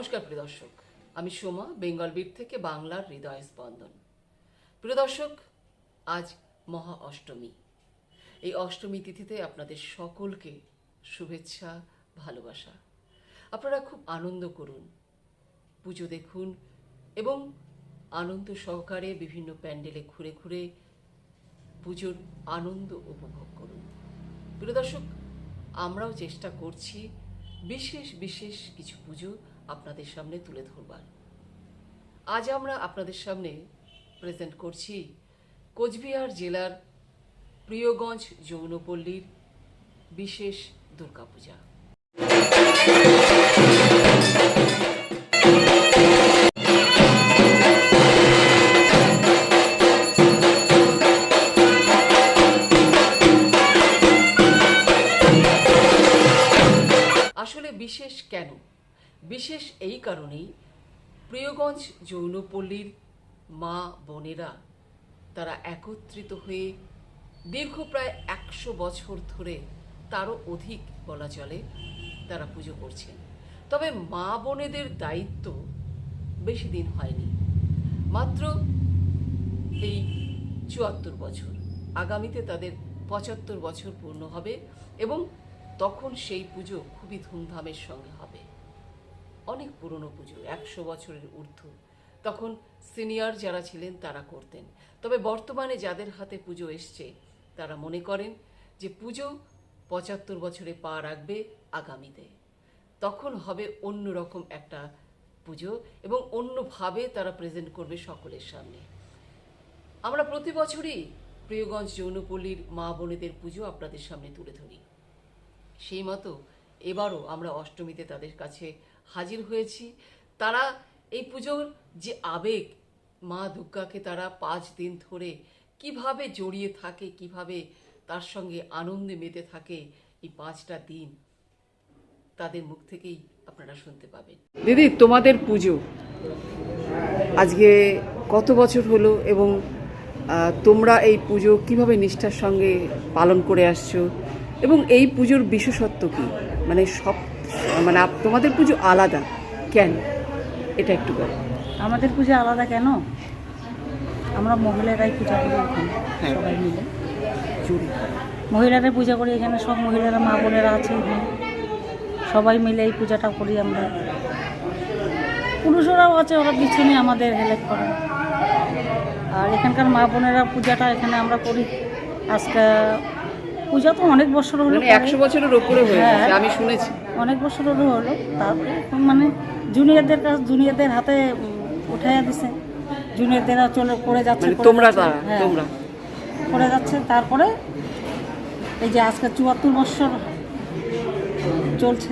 নমস্কার প্রিয় দর্শক। আমি সোমা, বেঙ্গল বিট থেকে বাংলার হৃদয় স্পন্দন। প্রিয় দর্শক, আজ মহা অষ্টমী। এই অষ্টমী তিথিতে আপনাদের সকলকে শুভেচ্ছা, ভালোবাসা। আপনারা খুব আনন্দ করুন, পুজো দেখুন এবং আনন্দ সহকারে বিভিন্ন প্যান্ডেলে ঘুরে ঘুরে পুজোর আনন্দ উপভোগ করুন। প্রিয় দর্শক, আমরাও চেষ্টা করছি বিশেষ বিশেষ কিছু পুজো আপনাদের সামনে তুলে ধরবার। আজ আমরা আপনাদের সামনে প্রেজেন্ট করছি কোচবিহার জেলার প্রিয়গঞ্জ যৌনপল্লীর বিশেষ দুর্গাপূজা। আসলে বিশেষ কেন? বিশেষ এই কারণেই প্রিয়গঞ্জ যৌনপল্লীর মা বোনেরা তারা একত্রিত হয়ে দীর্ঘ প্রায় একশো বছর ধরে তারও অধিক বলা চলে তারা পুজো করছেন। তবে মা বোনেদের দায়িত্ব বেশি দিন হয়নি। মাত্র এই চুয়াত্তর বছর। আগামীতে তাদের পঁচাত্তর বছর পূর্ণ হবে এবং তখন সেই পুজো খুবই ধুমধামের সঙ্গে হবে। অনেক পুরনো পুজো, একশো বছরের ঊর্ধ্ব। তখন সিনিয়র যারা ছিলেন তারা করতেন। তবে বর্তমানে যাদের হাতে পুজো এসছে, তারা মনে করেন যে পুজো পঁচাত্তর বছরে পা রাখবে আগামীতে। তখন হবে অন্য রকম একটা পুজো এবং অন্যভাবে তারা প্রেজেন্ট করবে সকলের সামনে। আমরা প্রতি বছরই প্রিয়গঞ্জ যৌনপল্লীর মা বোনেদের পুজো আপনাদের সামনে তুলে ধরি। সেই মতো এবারও আমরা অষ্টমীতে তাদের কাছে হাজির হয়েছি। তারা এই পুজোর যে আবেগ, মা দুর্গাকে তারা পাঁচ দিন ধরে কীভাবে জড়িয়ে থাকে, কীভাবে তার সঙ্গে আনন্দে মেতে থাকে এই পাঁচটা দিন, তাদের মুখ থেকেই আপনারা শুনতে পাবেন। দিদি, তোমাদের পুজো আজকে কত বছর হলো এবং তোমরা এই পুজো কীভাবে নিষ্ঠার সঙ্গে পালন করে আসছো? এবং এই পুজোর বিশেষত্ব কি? মানে সব মানে তোমাদের পুজো আলাদা। কেন? এটা একটু বলো। আমাদের পুজো আলাদা কেন? আমরা মহিলারাই পূজা করি এখানে হ্যাঁ। সবাই মিলে। মহিলারাই পূজা করি এখানে সব মহিলারা মা বোনেরা আছে এখানে। সবাই মিলে এই পূজাটা করি আমরা। পুরুষরাও আছে ওরা পিছনে আমাদের হেল্প করে। আর এখানকার মা বোনেরা পূজাটা এখানে আমরা করি। আজকে পূজা তো অনেক বছর হলো মানে একশো বছরের ওপরে হয়ে হ্যাঁ। আমি শুনেছি। অনেক বছর হলো হলো তারপরে মানে জুনিয়রদের কাছে জুনিয়রদের হাতে উঠাইয়া দিছে। জুনিয়রদেরা চলে করে যাচ্ছে মানে তোমরা হ্যাঁ, তোমরা। করে যাচ্ছে তারপরে এই যে আজকে চুয়াত্তর বছর চলছে।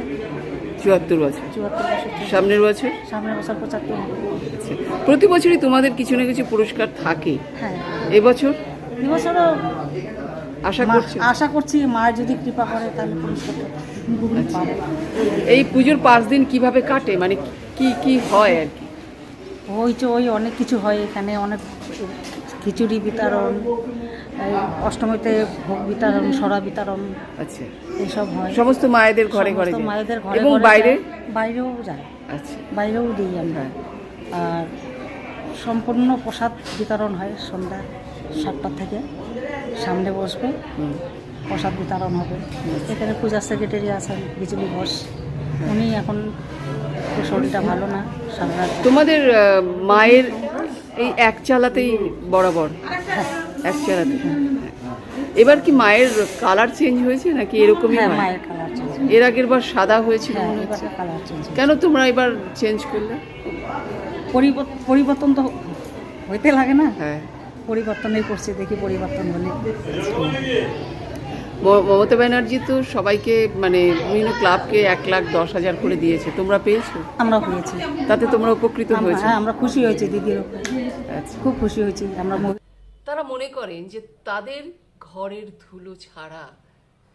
চুয়াত্তর বছর। চুয়াত্তর বছর সামনের বছর? সামনের বছর পঁচাত্তর আচ্ছা। প্রতি বছরই তোমাদের কিছু না কিছু পুরস্কার থাকে। হ্যাঁ। এবছর? এবছরও আশা করছি। আশা করছি মায়ের যদি কৃপা করে তাহলে এই পুজোর পাঁচ দিন কীভাবে কাটে? মানে কি কি হয় আর কি? হইচই অনেক কিছু হয় এখানে অনেক খিচুড়ি বিতরণ অষ্টমীতে ভোগ বিতরণ সরা বিতরণ আচ্ছা। এইসব হয়। সমস্ত মায়েদের ঘরে ঘরে মায়েদের ঘরে এবং বাইরে? বাইরেও যায়। আচ্ছা। বাইরেও দিই আমরা। আর সম্পূর্ণ প্রসাদ বিতরণ হয় সন্ধ্যা সাতটা থেকে। সামনে বসবে। প্রসাদ বিতরণ হবে। এখানে পূজার সেক্রেটারি আছেন বিজলি ঘোষ উনি এখন শরীরটা ভালো না সারা তোমাদের মায়ের এই এক চালাতেই বরাবর। হ্যাঁ, এক চালাতে। এবার কি মায়ের কালার চেঞ্জ হয়েছে নাকি এরকমই হ্যাঁ মায়ের কালার চেঞ্জ এর আগের বার সাদা হয়েছিল হ্যাঁ কালার চেঞ্জ কেন তোমরা এবার চেঞ্জ করলে? পরিবর্তন তো হইতে লাগে না। হ্যাঁ। পরিবর্তনই করছি দেখি পরিবর্তন হলে। মমতা ব্যানার্জি তো সবাইকে মানে বিভিন্ন ক্লাবকে এক লাখ দশ হাজার করে দিয়েছে। তোমরা পেয়েছ? আমরা হয়েছি তাতে তোমরা উপকৃত হয়েছো? হ্যাঁ আমরা খুশি হয়েছি দিদির আচ্ছা। খুব খুশি হয়েছি আমরা তারা মনে করেন যে তাদের ঘরের ধুলো ছাড়া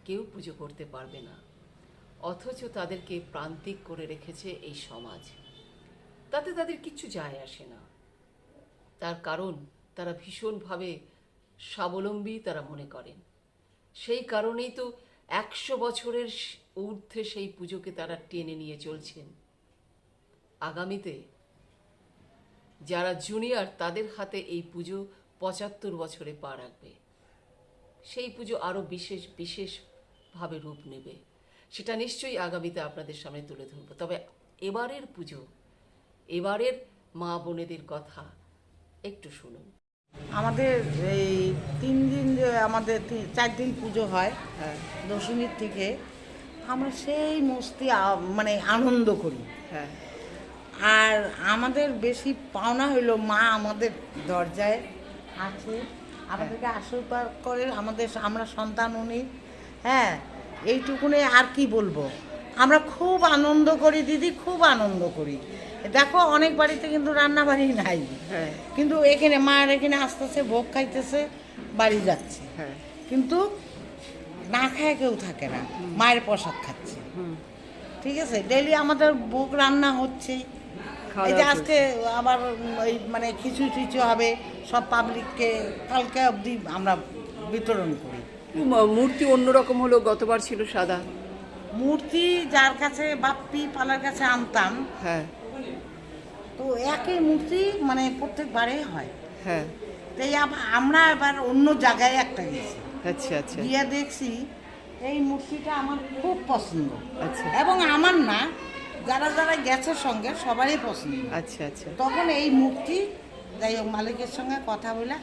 কেউ পুজো করতে পারবে না। অথচ তাদেরকে প্রান্তিক করে রেখেছে এই সমাজ। তাতে তাদের কিচ্ছু যায় আসে না। তার কারণ তারা ভীষণভাবে স্বাবলম্বী তারা মনে করেন। সেই কারণেই তো একশো বছরের ঊর্ধ্বে সেই পুজোকে তারা টেনে নিয়ে চলছেন। আগামীতে যারা জুনিয়র তাদের হাতে এই পুজো পঁচাত্তর বছরে পা রাখবে। সেই পুজো আরও বিশেষ, বিশেষভাবে রূপ নেবে। সেটা নিশ্চয়ই আগামীতে আপনাদের সামনে তুলে ধরব। তবে এবারের পুজো, এবারের মা বোনেদের কথা একটু শুনুন। আমাদের এই তিন দিন যে আমাদের চার দিন পুজো হয় হ্যাঁ দশমীর থেকে আমরা সেই মস্তি মানে আনন্দ করি হ্যাঁ। আর আমাদের বেশি পাওনা হইল মা আমাদের দরজায় আছে আমাদেরকে আশীর্বাদ করে আমাদের আমরা সন্তান উনি হ্যাঁ এইটুকুনে আর কি বলব? আমরা খুব আনন্দ করি দিদি খুব আনন্দ করি। দেখো অনেক বাড়িতে কিন্তু রান্না বাড়ি নাই। হ্যাঁ। কিন্তু এখানে মায়ের এখানে আস্তে আস্তে ভোগ খাইতেছে বাড়ি যাচ্ছে। হ্যাঁ। কিন্তু না খায় কেউ থাকে না মায়ের প্রসাদ খাচ্ছে। ঠিক আছে? ডেলি আমাদের ভোগ রান্না হচ্ছে। এই যে আজকে আবার ওই মানে খিচুড়ি টিচু হবে সব পাবলিককে কালকে অবধি আমরা বিতরণ করি। মূর্তি অন্যরকম হলো গতবার ছিল সাদা। মূর্তি যার কাছে বাপ্পি পালার কাছে আনতাম হ্যাঁ। তো একই মূর্তি মানে প্রত্যেকবারে হয়। হ্যাঁ। তাই আমরা এবার অন্য জায়গায় একটা গেছি। আচ্ছা আচ্ছা। গিয়ে দেখছি এই মূর্তিটা আমার খুব পছন্দ। আচ্ছা। এবং আমার না যারা যারা গেছে সঙ্গে সবারই পছন্দ। আচ্ছা আচ্ছা। তখন এই মূর্তি যাই হোক মালিকের সঙ্গে কথা বলে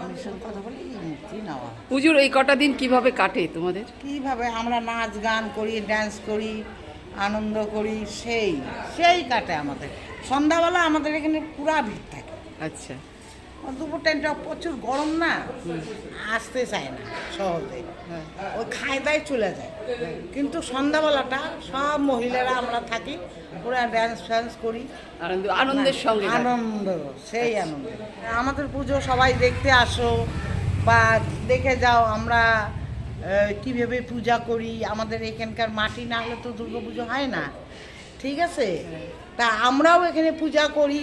আমি সঙ্গে কথা বলে এই মূর্তি নেওয়া পুজোর এই কটা দিন কীভাবে কাটে তোমাদের? কীভাবে আমরা নাচ গান করি ড্যান্স করি আনন্দ করি সেই। সেই কাটে আমাদের। সন্ধ্যাবেলা আমাদের এখানে পুরা ভিড় থাকে। আচ্ছা। দুপুর টাইমটা প্রচুর গরম না? আসতে চায় না সহজে। হ্যাঁ। ওই খায় দায় চলে যায়। কিন্তু সন্ধ্যাবেলাটা সব মহিলারা আমরা থাকি পুরো ড্যান্স ফ্যান্স করি। আনন্দ আনন্দের সঙ্গে আনন্দ সেই আনন্দ। আমাদের পুজো সবাই দেখতে আসো বা দেখে যাও আমরা কীভাবে পূজা করি? আমাদের এখানকার মাটি না হলে তো দুর্গা পুজো হয় না। ঠিক আছে? তা আমরাও এখানে পূজা করি।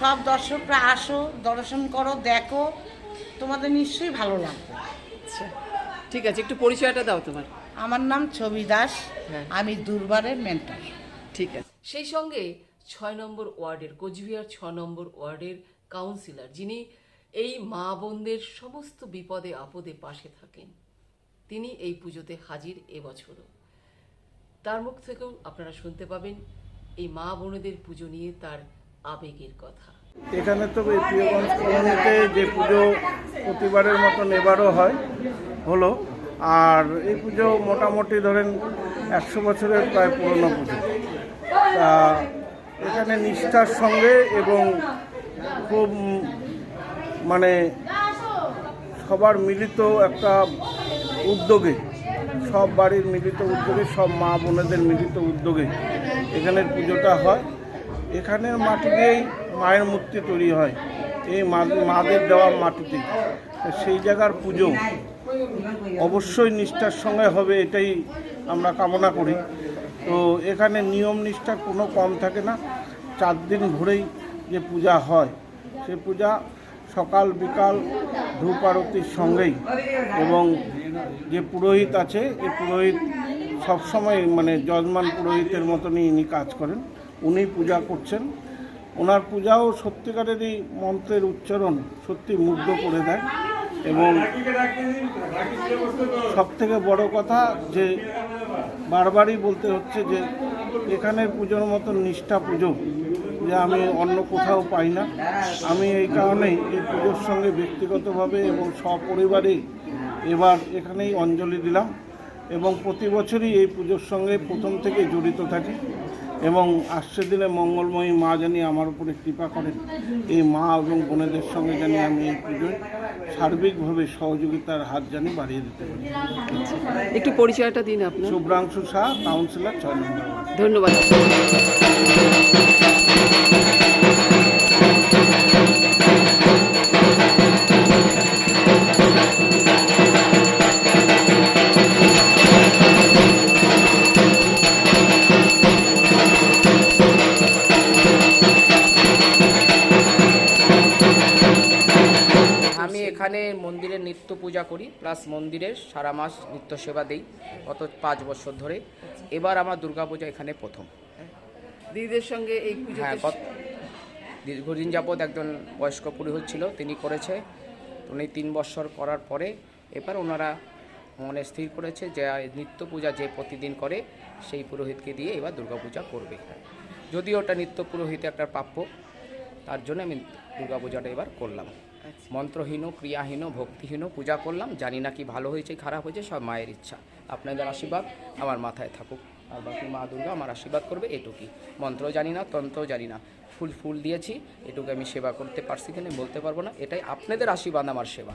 সব দর্শকরা আসো দর্শন করো দেখো। তোমাদের নিশ্চয়ই ভালো লাগবে। আচ্ছা ঠিক আছে একটু পরিচয়টা দাও তোমার। আমার নাম ছবি দাস। হ্যাঁ। আমি দুর্বারের মেন্টার ঠিক আছে। সেই সঙ্গে ছয় নম্বর ওয়ার্ডের কোচবিহার ছ নম্বর ওয়ার্ডের কাউন্সিলর যিনি এই মা বোনদের সমস্ত বিপদে আপদে পাশে থাকেন। তিনি এই পুজোতে হাজির এবছরও। তার মুখ থেকেও আপনারা শুনতে পাবেন এই মা বোনেদের পুজো নিয়ে তার আবেগের কথা। এখানে তো এই যে পুজো প্রতিবারের মতন এবারও হয়, হলো। আর এই পুজো মোটামুটি ধরেন একশো বছরের প্রায় পুরনো পুজো। তা এখানে নিষ্ঠার সঙ্গে এবং খুব মানে সবার মিলিত একটা উদ্যোগে, সব বাড়ির মিলিত উদ্যোগে, সব মা বোনেদের মিলিত উদ্যোগে এখানের পুজোটা হয়। এখানের মাটি দিয়েই মায়ের মূর্তি তৈরি হয়। এই মাদের দেওয়া মাটিতে। সেই জায়গার পুজো অবশ্যই নিষ্ঠার সঙ্গে হবে, এটাই আমরা কামনা করি। তো এখানে নিয়ম নিষ্ঠা কোনো কম থাকে না। চার দিন ভরেই যে পূজা হয়, সে পূজা সকাল, বিকাল ধূপ আরতির সঙ্গেই এবং যে পুরোহিত আছে এই পুরোহিত সবসময় মানে যজমান পুরোহিতের মতনই ইনি কাজ করেন। উনি পূজা করছেন। ওনার পূজাও সত্যিকারেরই মন্ত্রের উচ্চারণ সত্যি মুগ্ধ করে দেয় এবং সব থেকে বড় কথা যে বারবারই বলতে হচ্ছে যে এখানের পুজোর মতো নিষ্ঠা পুজো যে আমি অন্য কোথাও পাই না। আমি এই কারণেই এই পুজোর সঙ্গে ব্যক্তিগতভাবে এবং সপরিবারে এবার এখানেই অঞ্জলি দিলাম এবং প্রতি বছরই এই পুজোর সঙ্গে প্রথম থেকে জড়িত থাকি এবং আসছে দিনে মঙ্গলময়ী মা জানি আমার উপরে কৃপা করেন। এই মা এবং বোনেদের সঙ্গে জানি আমি এই পুজোয় সার্বিকভাবে সহযোগিতার হাত জানি বাড়িয়ে দিতে পারি। একটু পরিচয়টা দিন আপনার। শুভ্রাংশু শাহ কাউন্সিলর ছয় নম্বর ধন্যবাদ। পূজা করি প্লাস মন্দিরের সারা মাস নিত্য সেবা দেই গত পাঁচ বছর ধরে। এবার আমার দুর্গাপূজা এখানে প্রথম। দিদিদের সঙ্গে এই পুজো হ্যাঁ গত দীর্ঘদিন যাবৎ একজন বয়স্ক পুরোহিত ছিল তিনি করেছে। উনি তিন বছর করার পরে এবার ওনারা মনে স্থির করেছে যে নিত্য পূজা যে প্রতিদিন করে সেই পুরোহিতকে দিয়ে এবার দুর্গাপূজা করবে। যদিও ওটা নিত্য পুরোহিত একটা প্রাপ্য তার জন্য আমি দুর্গাপূজাটা এবার করলাম। মন্ত্রহীন ক্রিয়াহীন ভক্তিহীন পূজা করলাম। জানি না কি ভালো হয়েছে খারাপ হয়েছে সব মায়ের ইচ্ছা। আপনাদের আশীর্বাদ আমার মাথায় থাকুক। আর বাকি মা দুর্গা আমার আশীর্বাদ করবে এটুকুই। মন্ত্র জানি না তন্ত্র জানি না। ফুল ফুল দিয়েছি এটুকু আমি সেবা করতে পারছি কিনা বলতে পারব না। এটাই আপনাদের আশীর্বাদ আমার সেবা।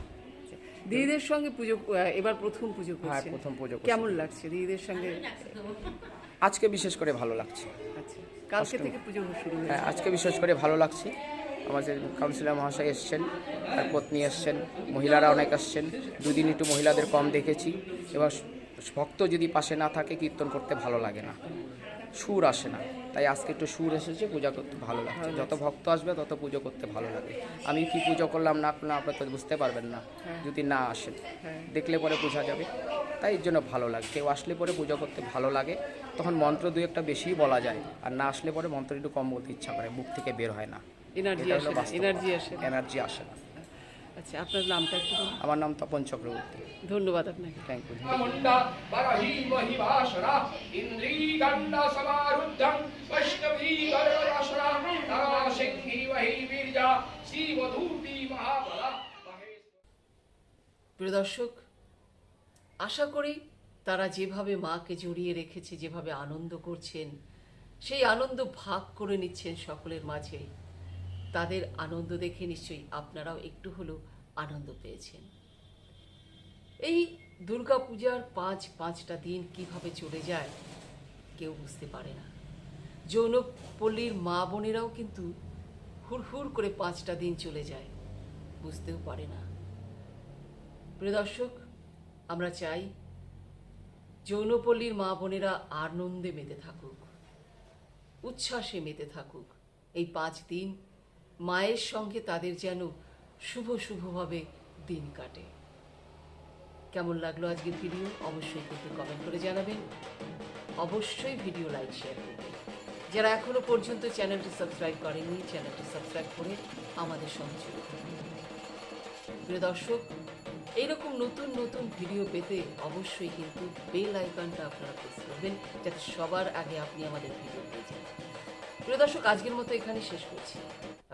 দিদিদের সঙ্গে পুজো এবার প্রথম পুজো হ্যাঁ প্রথম পুজো কেমন লাগছে দিদিদের সঙ্গে? আজকে বিশেষ করে ভালো লাগছে। আচ্ছা। কালকে থেকে পুজো শুরু হয়েছে হ্যাঁ আজকে বিশেষ করে ভালো লাগছে। আমাদের কাউন্সিলর মহাশয় এসছেন তার পত্নী এসছেন মহিলারা অনেক আসছেন। দুদিন একটু মহিলাদের কম দেখেছি। এবার ভক্ত যদি পাশে না থাকে কীর্তন করতে ভালো লাগে না। সুর আসে না। তাই আজকে একটু সুর এসেছে পূজা করতে ভালো লাগছে। যত ভক্ত আসবে তত পুজো করতে ভালো লাগে। আমি কি পুজো করলাম না করলাম আপনারা তো বুঝতে পারবেন না যদি না আসেন দেখলে পরে বোঝা যাবে। তাই এর জন্য ভালো লাগে। কেউ আসলে পরে পুজো করতে ভালো লাগে তখন মন্ত্র দু একটা বেশিই বলা যায়। আর না আসলে পরে মন্ত্র একটু কম বলতে ইচ্ছা করে মুখ থেকে বের হয় না। এনার্জি আসে না এনার্জি আসে এনার্জি আসে না। আচ্ছা আপনার নামটা একটু আমার নাম তপন চক্রবর্তী। ধন্যবাদ আপনাকে। থ্যাংক ইউ প্রিয় দর্শক আশা করি তারা যেভাবে মাকে জড়িয়ে রেখেছে যেভাবে আনন্দ করছেন সেই আনন্দ ভাগ করে নিচ্ছেন সকলের মাঝে তাদের আনন্দ দেখে নিশ্চয়ই আপনারাও একটু হলেও আনন্দ পেয়েছেন। এই দুর্গা পূজার পাঁচ পাঁচটা দিন কীভাবে চলে যায়, কেউ বুঝতে পারে না। যৌনপল্লীর মা বোনেরাও কিন্তু হুড়হুড় করে পাঁচটা দিন চলে যায়, বুঝতেও পারে না। প্রিয় দর্শক, আমরা চাই যৌনপল্লীর মা বোনেরা আনন্দে মেতে থাকুক, উচ্ছ্বাসে মেতে থাকুক। এই পাঁচ দিন মায়ের সঙ্গে তাদের যেন শুভ শুভভাবে দিন কাটে। কেমন লাগল আজকের ভিডিও? অবশ্যই কিন্তু কমেন্ট করে জানাবেন। অবশ্যই ভিডিও লাইক শেয়ার করবেন। যারা এখনও পর্যন্ত চ্যানেলটি সাবস্ক্রাইব করেনি চ্যানেলটি সাবস্ক্রাইব করে আমাদের সঙ্গে যুক্ত প্রিয় দর্শক, এইরকম নতুন নতুন ভিডিও পেতে অবশ্যই কিন্তু বেল আইকনটা আপনারা প্রেস করবেন, যাতে সবার আগে আপনি আমাদের ভিডিও পেয়ে যান। প্রিয় দর্শক, আজকের মতো এখানে শেষ করছি।